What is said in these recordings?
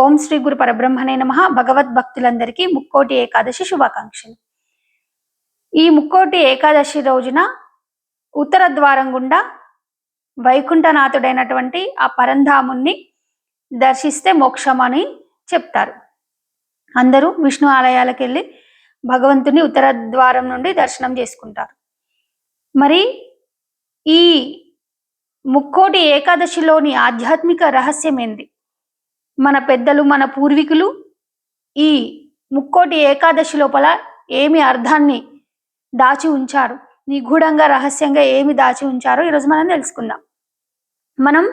ఓం శ్రీ గురు పరబ్రహ్మణే నమ. భగవద్ భక్తులందరికీ ముక్కోటి ఏకాదశి శుభాకాంక్షలు. ఈ ముక్కోటి ఏకాదశి రోజున ఉత్తర ద్వారం గుండా వైకుంఠనాథుడైనటువంటి ఆ పరంధాముణ్ణి దర్శిస్తే మోక్షం అని చెప్తారు. అందరూ విష్ణు ఆలయాలకు వెళ్ళి భగవంతుని ఉత్తర ద్వారం నుండి దర్శనం చేసుకుంటారు. మరి ఈ ముక్కోటి ఏకాదశిలోని ఆధ్యాత్మిక రహస్యం ఏంది మన పెద్దలు మన పూర్వీకులు ఈ ముక్కోటి ఏకాదశి లోపల ఏమి అర్థాన్ని దాచి ఉంచారు నిగూఢంగా రహస్యంగా ఏమి దాచి ఉంచారో ఈరోజు మనం తెలుసుకుందాం. మనం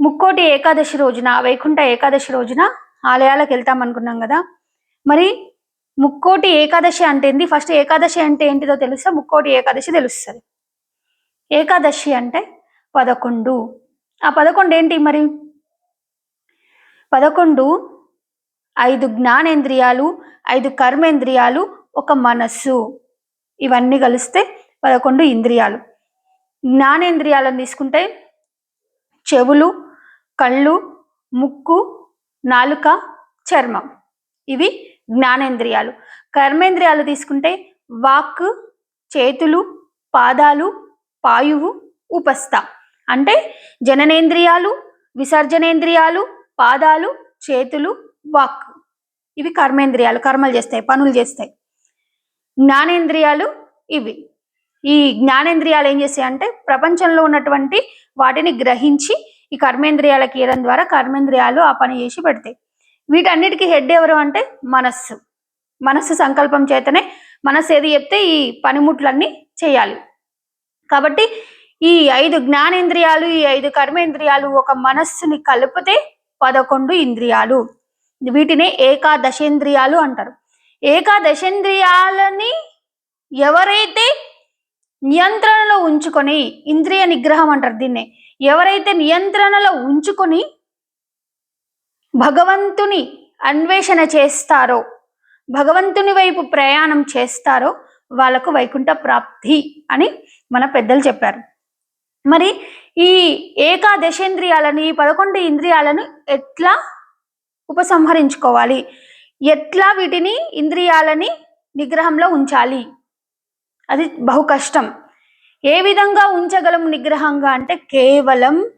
ముక్కోటి ఏకాదశి రోజున వైకుంఠ ఏకాదశి రోజున ఆలయాలకు వెళ్తాం అనుకున్నాం కదా. మరి ముక్కోటి ఏకాదశి అంటే ఏంది? ఫస్ట్ ఏకాదశి అంటే ఏంటిదో తెలుస్తే ముక్కోటి ఏకాదశి తెలుస్తుంది. ఏకాదశి అంటే పదకొండు. ఆ పదకొండు ఏంటి మరి? పదకొండు ఐదు జ్ఞానేంద్రియాలు ఐదు కర్మేంద్రియాలు ఒక మనస్సు. ఇవన్నీ కలిస్తే పదకొండు ఇంద్రియాలు. జ్ఞానేంద్రియాలను తీసుకుంటే చెవులు కళ్ళు ముక్కు నాలుక చర్మం. ఇవి జ్ఞానేంద్రియాలు. కర్మేంద్రియాలు తీసుకుంటే వాక్ చేతులు పాదాలు పాయువు ఉపస్థ. అంటే జననేంద్రియాలు విసర్జనేంద్రియాలు పాదాలు చేతులు వాక్. ఇవి కర్మేంద్రియాలు కర్మలు చేస్తాయి పనులు చేస్తాయి. జ్ఞానేంద్రియాలు ఇవి. ఈ జ్ఞానేంద్రియాలు ఏం చేస్తాయి అంటే ప్రపంచంలో ఉన్నటువంటి వాటిని గ్రహించి ఈ కర్మేంద్రియాలకి ఇవ్వడం ద్వారా కర్మేంద్రియాలు ఆ పని చేసి పెడతాయి. వీటన్నిటికీ హెడ్ ఎవరు అంటే మనస్సు. మనస్సు సంకల్పం చేతనే మనస్సు ఏది చెప్తే ఈ పనిముట్లన్నీ చేయాలి. కాబట్టి ఈ ఐదు జ్ఞానేంద్రియాలు ఈ ఐదు కర్మేంద్రియాలు ఒక మనస్సుని కలిపితే పదకొండు ఇంద్రియాలు. వీటినే ఏకాదశేంద్రియాలు అంటారు. ఏకాదశేంద్రియాలని ఎవరైతే నియంత్రణలో ఉంచుకొని ఇంద్రియ నిగ్రహం అంటారు దీన్నే ఎవరైతే నియంత్రణలో ఉంచుకొని భగవంతుని అన్వేషణ చేస్తారో భగవంతుని వైపు ప్రయాణం చేస్తారో వాళ్ళకు వైకుంఠ ప్రాప్తి అని మన పెద్దలు చెప్పారు. మరి ఈ ఏకాదశేంద్రియాలను ఈ పదకొండు ఇంద్రియాలను ఎట్లా ఉపసంహరించుకోవాలి? ఎట్లా వీటిని ఇంద్రియాలని నిగ్రహంలో ఉంచాలి? అది బహు కష్టం. ఏ విధంగా ఉంచగలం నిగ్రహంగా అంటే కేవలం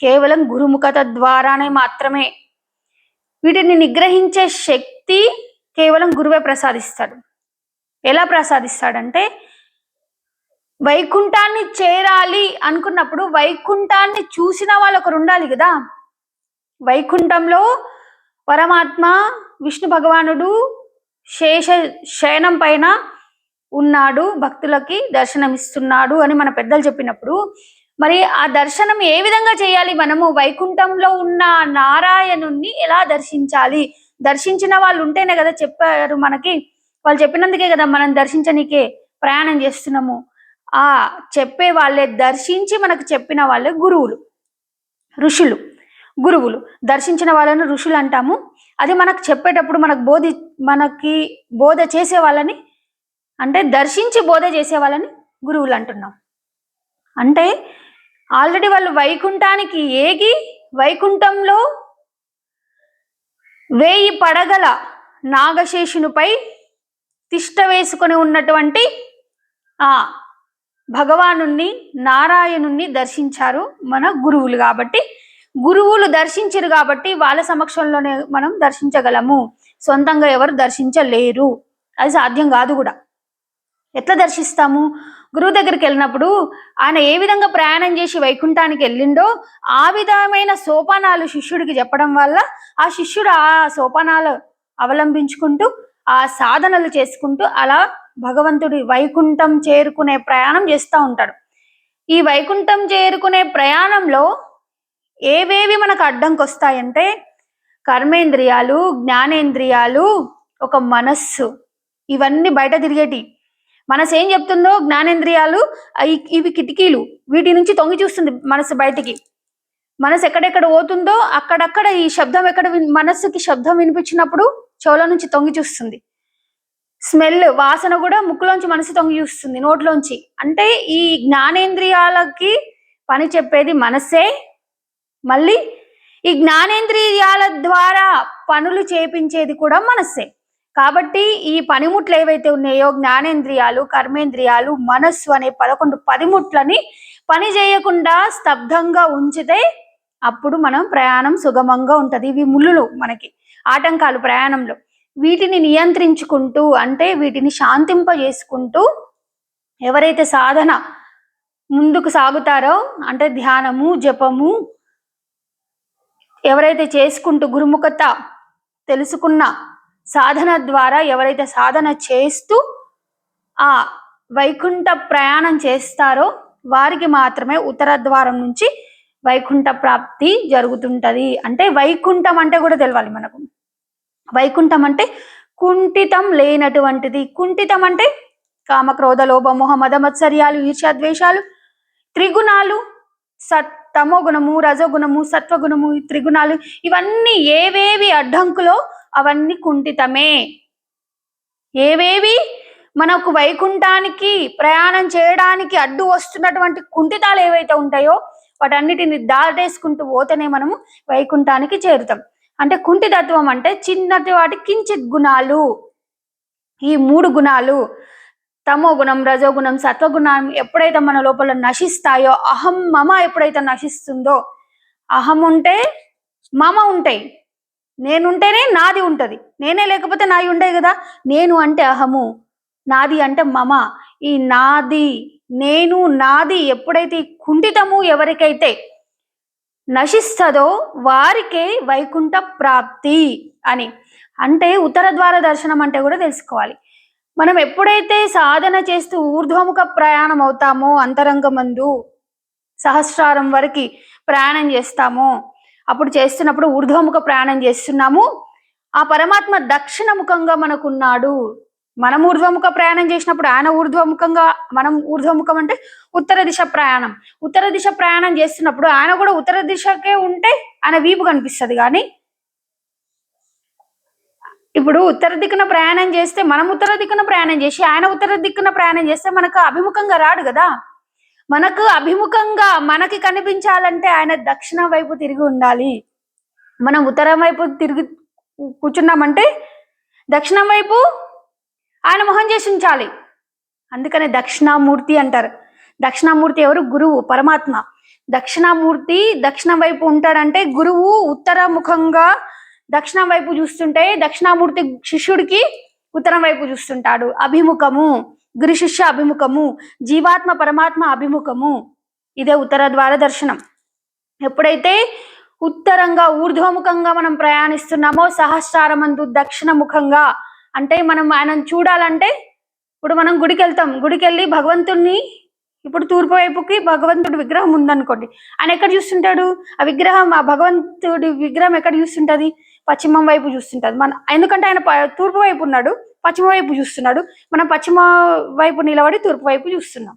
కేవలం గురుముఖత ద్వారానే మాత్రమే. వీటిని నిగ్రహించే శక్తి కేవలం గురువే ప్రసాదిస్తాడు. ఎలా ప్రసాదిస్తాడంటే వైకుంఠాన్ని చేరాలి అనుకున్నప్పుడు వైకుంఠాన్ని చూసిన వాళ్ళు ఒకరు ఉండాలి కదా. వైకుంఠంలో పరమాత్మ విష్ణు భగవానుడు శేష శయనం పైన ఉన్నాడు భక్తులకి దర్శనమిస్తున్నాడు అని మన పెద్దలు చెప్పినప్పుడు మరి ఆ దర్శనం ఏ విధంగా చేయాలి మనము? వైకుంఠంలో ఉన్న నారాయణుణ్ణి ఎలా దర్శించాలి? దర్శించిన వాళ్ళు ఉంటేనే కదా చెప్పారు మనకి. వాళ్ళు చెప్పినందుకే కదా మనం దర్శించనీకే ప్రయాణం చేస్తున్నాము. ఆ చెప్పే వాళ్ళే దర్శించి మనకు చెప్పిన వాళ్ళే గురువులు ఋషులు గురువులు. దర్శించిన వాళ్ళని ఋషులు అంటాము. అది మనకు చెప్పేటప్పుడు మనకు బోధి మనకి బోధ చేసే వాళ్ళని అంటే దర్శించి బోధ చేసే వాళ్ళని గురువులు అంటున్నాం. అంటే ఆల్రెడీ వాళ్ళు వైకుంఠానికి ఏగి వైకుంఠంలో వేయి పడగల నాగశేషునిపై తిష్ట వేసుకొని ఉన్నటువంటి ఆ భగవానుణ్ణి నారాయణుణ్ణి దర్శించారు మన గురువులు కాబట్టి. గురువులు దర్శించరు కాబట్టి వాళ్ళ సమక్షంలోనే మనం దర్శించగలము. సొంతంగా ఎవరు దర్శించలేరు. అది సాధ్యం కాదు కూడా. ఎట్లా దర్శిస్తాము? గురువు దగ్గరికి వెళ్ళినప్పుడు ఆయన ఏ విధంగా ప్రయాణం చేసి వైకుంఠానికి వెళ్ళిండో ఆ విధమైన సోపానాలు శిష్యుడికి చెప్పడం వల్ల ఆ శిష్యుడు ఆ సోపానాలు అవలంబించుకుంటూ ఆ సాధనలు చేసుకుంటూ అలా భగవంతుడి వైకుంఠం చేరుకునే ప్రయాణం చేస్తూ ఉంటాడు. ఈ వైకుంఠం చేరుకునే ప్రయాణంలో ఏవేవి మనకు అడ్డంకి వస్తాయంటే కర్మేంద్రియాలు జ్ఞానేంద్రియాలు ఒక మనస్సు ఇవన్నీ బయట తిరిగేటి. మనసు ఏం చెప్తుందో? జ్ఞానేంద్రియాలు ఇవి కిటికీలు వీటి నుంచి తొంగి చూస్తుంది మనసు బయటికి. మనసు ఎక్కడెక్కడ పోతుందో అక్కడక్కడ ఈ శబ్దం ఎక్కడ మనస్సుకి శబ్దం వినిపించినప్పుడు చెవుల నుంచి తొంగి చూస్తుంది. స్మెల్ వాసన కూడా ముక్కులోంచి మనసు తొంగి చూస్తుంది నోట్లోంచి. అంటే ఈ జ్ఞానేంద్రియాలకి పని చెప్పేది మనసే. మళ్ళీ ఈ జ్ఞానేంద్రియాల ద్వారా పనులు చేపించేది కూడా మనస్సే కాబట్టి ఈ పనిముట్లు ఏవైతే ఉన్నాయో జ్ఞానేంద్రియాలు కర్మేంద్రియాలు మనస్సు అనే పదకొండు పనిముట్లని పని చేయకుండా స్తబ్దంగా ఉంచితే అప్పుడు మనం ప్రయాణం సుగమంగా ఉంటుంది. ఇవి ముళ్ళులు మనకి ఆటంకాలు ప్రయాణంలో. వీటిని నియంత్రించుకుంటూ అంటే వీటిని శాంతింపజేసుకుంటూ ఎవరైతే సాధన ముందుకు సాగుతారో అంటే ధ్యానము జపము ఎవరైతే చేసుకుంటూ గురుముఖత తెలుసుకున్న సాధన ద్వారా ఎవరైతే సాధన చేస్తూ ఆ వైకుంఠ ప్రయాణం చేస్తారో వారికి మాత్రమే ఉత్తర ద్వారం నుంచి వైకుంఠ ప్రాప్తి జరుగుతుంటది. అంటే వైకుంఠం అంటే కూడా తెలవాలి మనకు. వైకుంఠం అంటే కుంఠితం లేనటువంటిది. కుంఠితం అంటే కామ క్రోధ లోభ మోహ మదమత్సర్యాలు ఈర్ష్యాద్వేషాలు త్రిగుణాలు సత్ తమో గుణము రజోగుణము సత్వగుణము త్రిగుణాలు ఇవన్నీ ఏవేవి అడ్డంకులో అవన్నీ కుంఠితమే. ఏవేవి మనకు వైకుంఠానికి ప్రయాణం చేయడానికి అడ్డు వస్తున్నటువంటి కుంఠితాలు ఏవైతే ఉంటాయో వాటన్నిటిని దాటేసుకుంటూ పోతేనే మనము వైకుంఠానికి చేరుతాం. అంటే కుంటితత్వం అంటే చిన్నటి వాటి కించిత్ గుణాలు. ఈ మూడు గుణాలు తమో గుణం రజోగుణం సత్వగుణం ఎప్పుడైతే మన లోపల నశిస్తాయో అహం మమ ఎప్పుడైతే నశిస్తుందో అహం ఉంటే మమ ఉంటాయి. నేనుంటేనే నాది ఉంటుంది. నేనే లేకపోతే నాది ఉండే కదా. నేను అంటే అహము నాది అంటే మమ. ఈ నాది నేను నాది ఎప్పుడైతే కుంఠితము ఎవరికైతే నశిస్తుందో వారికే వైకుంఠ ప్రాప్తి అని. అంటే ఉత్తర ద్వార దర్శనం అంటే కూడా తెలుసుకోవాలి. మనం ఎప్పుడైతే సాధన చేస్తూ ఊర్ధ్వముఖ ప్రయాణం అవుతామో అంతరంగమందు సహస్రారం వరకు ప్రయాణం చేస్తామో అప్పుడు చేస్తున్నప్పుడు ఊర్ధ్వముఖ ప్రయాణం చేస్తున్నాము ఆ పరమాత్మ దక్షిణ ముఖంగా మనకున్నాడు మనం ఊర్ధ్వముఖ ప్రయాణం చేసినప్పుడు ఆయన ఊర్ధ్వముఖంగా మనం ఊర్ధ్వముఖం అంటే ఉత్తర దిశ ప్రయాణం. ఉత్తర దిశ ప్రయాణం చేస్తున్నప్పుడు ఆయన కూడా ఉత్తర దిశకే ఉంటే ఆయన వీపు కనిపిస్తుంది. కానీ ఇప్పుడు ఉత్తర దిక్కున ప్రయాణం చేస్తే మనం ఉత్తర దిక్కున ప్రయాణం చేసి ఆయన ఉత్తర దిక్కున ప్రయాణం చేస్తే మనకు అభిముఖంగా రాడు కదా. మనకు అభిముఖంగా మనకి కనిపించాలంటే ఆయన దక్షిణ వైపు తిరిగి ఉండాలి. మనం ఉత్తరం వైపు తిరిగి కూర్చున్నామంటే దక్షిణం వైపు ఆయన మొహం చేసి ఉంచాలి. అందుకనే దక్షిణామూర్తి అంటారు. దక్షిణామూర్తి ఎవరు? గురువు పరమాత్మ. దక్షిణామూర్తి దక్షిణం వైపు ఉంటాడంటే గురువు ఉత్తర ముఖంగా దక్షిణం వైపు చూస్తుంటే దక్షిణామూర్తి శిష్యుడికి ఉత్తరం వైపు చూస్తుంటాడు. అభిముఖము. గురు శిష్య అభిముఖము. జీవాత్మ పరమాత్మ అభిముఖము. ఇదే ఉత్తర ద్వార దర్శనం ఎప్పుడైతే ఉత్తరంగా ఊర్ధ్వముఖంగా మనం ప్రయాణిస్తున్నామో సహస్రారమందు దక్షిణముఖంగా ముఖంగా అంటే మనం ఆయనను చూడాలంటే ఇప్పుడు మనం గుడికి వెళ్తాం గుడికి వెళ్ళి భగవంతుణ్ణి ఇప్పుడు తూర్పు వైపుకి భగవంతుడి విగ్రహం ఉందనుకోండి. ఆయన ఎక్కడ చూస్తుంటాడు? ఆ విగ్రహం ఆ భగవంతుడి విగ్రహం ఎక్కడ చూస్తుంటది? పశ్చిమం వైపు చూస్తుంటది. మన ఎందుకంటే ఆయన తూర్పు వైపు ఉన్నాడు పశ్చిమ వైపు చూస్తున్నాడు. మనం పశ్చిమ వైపు నిలబడి తూర్పు వైపు చూస్తున్నాం.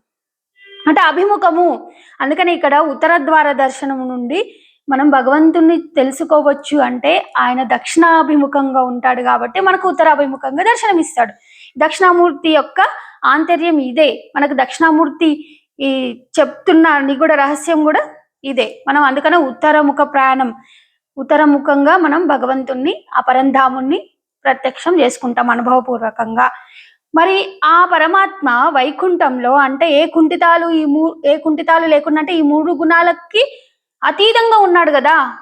అంటే అభిముఖము. అందుకని ఇక్కడ ఉత్తర ద్వార దర్శనం నుండి మనం భగవంతుణ్ణి తెలుసుకోవచ్చు అంటే ఆయన దక్షిణాభిముఖంగా ఉంటాడు కాబట్టి మనకు ఉత్తరాభిముఖంగా దర్శనం ఇస్తాడు దక్షిణామూర్తి యొక్క ఆంతర్యం ఇదే. మనకు దక్షిణామూర్తి ఈ చెప్తున్న నిగూఢ రహస్యం కూడా ఇదే. మనం అందుకనే ఉత్తరముఖ ప్రయాణం ఉత్తరముఖంగా మనం భగవంతుణ్ణి ఆ పరంధాముణ్ణి ప్రత్యక్షం చేసుకుంటాం అనుభవపూర్వకంగా. మరి ఆ పరమాత్మ వైకుంఠంలో అంటే ఏ కుంఠితాలు ఈ మూ ఏ కుంఠితాలు లేకుండా అంటే ఈ మూడు గుణాలకి అతీతంగా ఉన్నాడు కదా.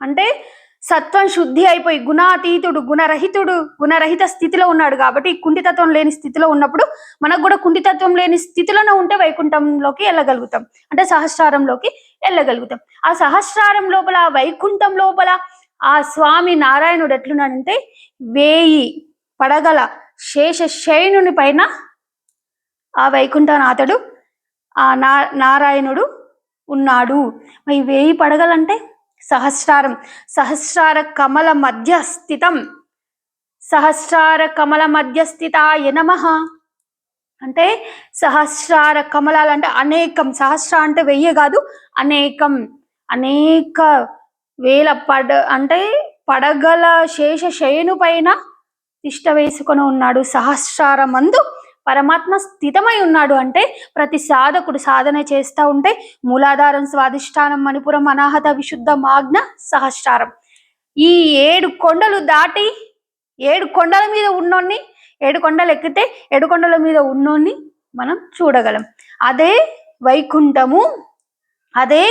అంటే సత్వం శుద్ధి అయిపోయి గుణాతీతుడు గుణరహితుడు గుణరహిత స్థితిలో ఉన్నాడు కాబట్టి కుంటితత్వం లేని స్థితిలో ఉన్నప్పుడు మనకు కూడా కుంటితత్వం లేని స్థితిలోనే ఉంటే వైకుంఠంలోకి వెళ్ళగలుగుతాం. అంటే సహస్రారంలోకి వెళ్ళగలుగుతాం. ఆ సహస్రారం లోపల ఆ వైకుంఠం లోపల ఆ స్వామి నారాయణుడు ఎట్లున్నాడంటే వేయి పడగల శేష శయనుని పైన ఆ వైకుంఠనాథుడు ఆ నా నారాయణుడు ఉన్నాడు. మరి వేయి పడగలంటే? సహస్రారం. సహస్రార కమల మధ్య స్థితం. సహస్రార కమల మధ్య స్థితాయ నమ. అంటే సహస్రార కమలాలు అంటే అనేకం. సహస్ర అంటే వెయ్యి కాదు అనేకం. అనేక వేల పడ అంటే పడగల శేష శయను పైన తిష్ట వేసుకొని ఉన్నాడు. సహస్రార మందు పరమాత్మ స్థితమై ఉన్నాడు అంటే ప్రతి సాధకుడు సాధన చేస్తూ ఉంటే మూలాధారం స్వాధిష్టానం మణిపురం అనాహత విశుద్ధ మాగ్న సహస్రారం. ఈ ఏడు కొండలు దాటి ఏడు కొండల మీద ఉన్నోన్ని ఏడు కొండలు ఎక్కితే ఏడు కొండల మీద ఉన్నోన్ని మనం చూడగలం. అదే వైకుంఠము అదే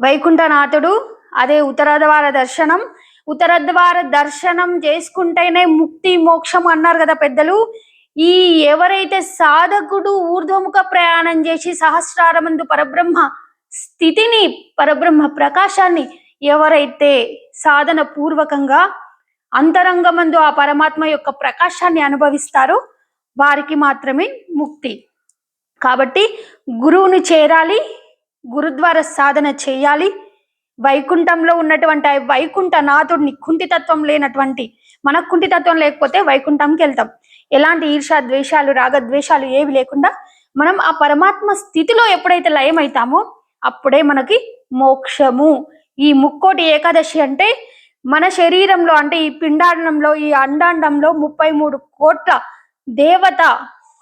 వైకుంఠనాథుడు అదే ఉత్తరద్వార దర్శనం. ఉత్తరద్వార దర్శనం చేసుకుంటేనే ముక్తి మోక్షం అన్నారు కదా పెద్దలు. ఈ ఎవరైతే సాధకుడు ఊర్ధ్వముఖ ప్రయాణం చేసి సహస్రారమందు పరబ్రహ్మ స్థితిని పరబ్రహ్మ ప్రకాశాన్ని ఎవరైతే సాధన పూర్వకంగా అంతరంగమందు ఆ పరమాత్మ యొక్క ప్రకాశాన్ని అనుభవిస్తారో వారికి మాత్రమే ముక్తి. కాబట్టి గురువుని చేరాలి గురుద్వార సాధన చేయాలి. వైకుంఠంలో ఉన్నటువంటి వైకుంఠ నాథుడిని కుంటితత్వం లేనటువంటి మనకు కుంటితత్వం లేకపోతే వైకుంఠంకి వెళ్తాం. ఎలాంటి ఈర్ష ద్వేషాలు రాగద్వేషాలు ఏవి లేకుండా మనం ఆ పరమాత్మ స్థితిలో ఎప్పుడైతే లయమవుతామో అప్పుడే మనకి మోక్షము. ఈ ముక్కోటి ఏకాదశి అంటే మన శరీరంలో అంటే ఈ పిండాండంలో ఈ అండాండంలో ముప్పై మూడు కోట్ల దేవత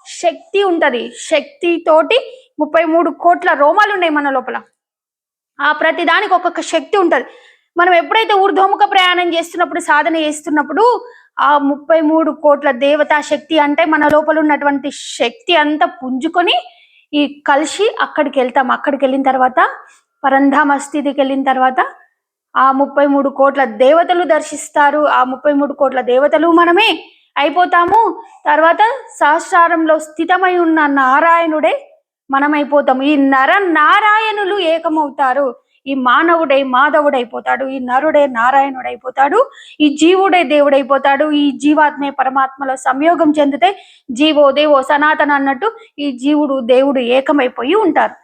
శక్తి ఉంటది. శక్తితోటి ముప్పై మూడు కోట్ల రోమాలు ఉన్నాయి మన లోపల. ఆ ప్రతి దానికి ఒక్కొక్క శక్తి ఉంటది. మనం ఎప్పుడైతే ఊర్ధ్వముఖ ప్రయాణం చేస్తున్నప్పుడు సాధన చేస్తున్నప్పుడు ఆ ముప్పై మూడు కోట్ల దేవతా శక్తి అంటే మన లోపల ఉన్నటువంటి శక్తి అంతా పుంజుకొని ఈ కలిసి అక్కడికి వెళ్తాం. అక్కడికి వెళ్ళిన తర్వాత పరంధామ స్థితికి వెళ్ళిన తర్వాత ఆ ముప్పై మూడు కోట్ల దేవతలు దర్శిస్తారు. ఆ ముప్పై మూడు కోట్ల దేవతలు మనమే అయిపోతాము. తర్వాత సహస్రారంలో స్థితమై ఉన్న నారాయణుడే మనమైపోతాము. ఈ నర నారాయణులు ఏకమవుతారు. ఈ మానవుడై మాధవుడైపోతాడు ఈ నరుడే నారాయణుడైపోతాడు ఈ జీవుడే దేవుడైపోతాడు ఈ జీవాత్మే పరమాత్మలో సంయోగం చెందితే జీవో దేవో సనాతన అన్నట్టు ఈ జీవుడు దేవుడు ఏకమైపోయి ఉంటారు.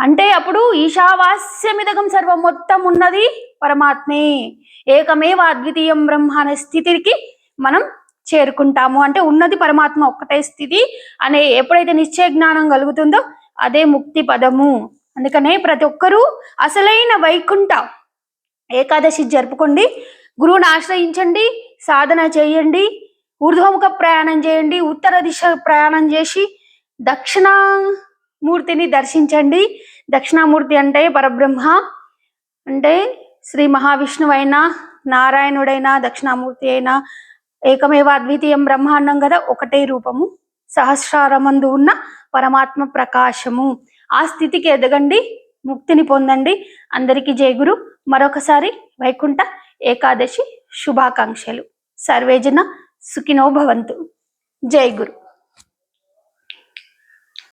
అంటే అప్పుడు ఈశావాస్యమిదగం సర్వం మొత్తం ఉన్నది పరమాత్మే. ఏకమేవ అద్వితీయం బ్రహ్మ అనే స్థితికి మనం చేరుకుంటాము. అంటే ఉన్నది పరమాత్మ ఒక్కటే స్థితి అనే ఎప్పుడైతే నిశ్చయ జ్ఞానం కలుగుతుందో అదే ముక్తి పదము. అందుకనే ప్రతి ఒక్కరూ అసలైన వైకుంఠ ఏకాదశి జరుపుకోండి. గురువుని ఆశ్రయించండి సాధన చేయండి ఊర్ధ్వముఖ ప్రయాణం చేయండి ఉత్తర దిశ ప్రయాణం చేసి దక్షిణామూర్తిని దర్శించండి. దక్షిణామూర్తి అంటే పరబ్రహ్మ అంటే శ్రీ మహావిష్ణువు అయినా నారాయణుడైనా దక్షిణామూర్తి అయినా ఏకమేవ అద్వితీయం బ్రహ్మాండం కదా ఒకటే రూపము సహస్రారమందు ఉన్న పరమాత్మ ప్రకాశము. ఆ స్థితికి ఎదగండి ముక్తిని పొందండి. అందరికీ జయగురు మరొకసారి వైకుంఠ ఏకాదశి శుభాకాంక్షలు. సర్వేజన సుఖినో భవంతు. జై గురు.